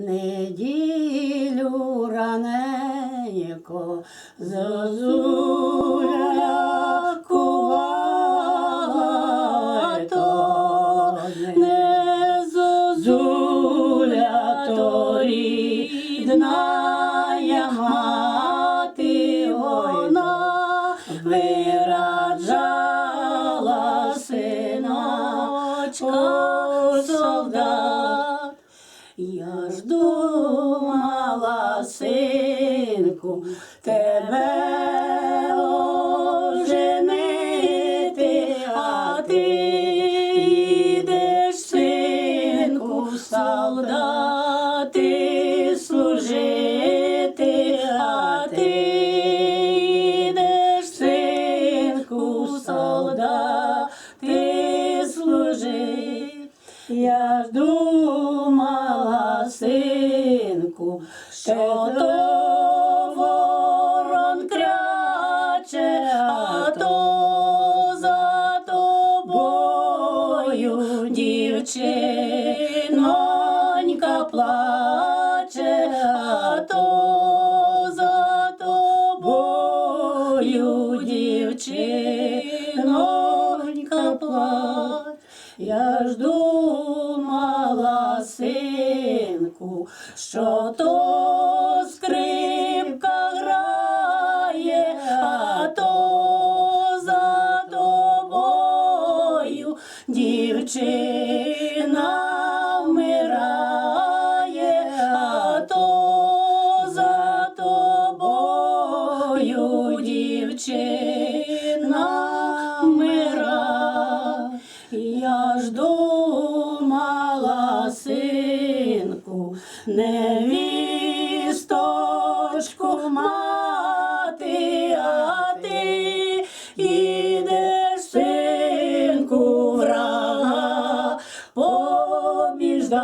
неділю раненько зозуля кувала, то не зозуля, то рідна я мати вона вираджала синочка солдат. Я ж думала, синку, тебе оженити, а ти їдеш, синку, солдати служити, а ти їдеш, синку, солдати служити. Я ж синку, що то ворон кряче, а то за тобою дівчинонька плаче, а то за тобою дівчинонька Я ж думала, синку, що то скрипка грає, а то за тобою дівчина дівчина невісточку мати, а ти ідеш, синку, врага побіждати,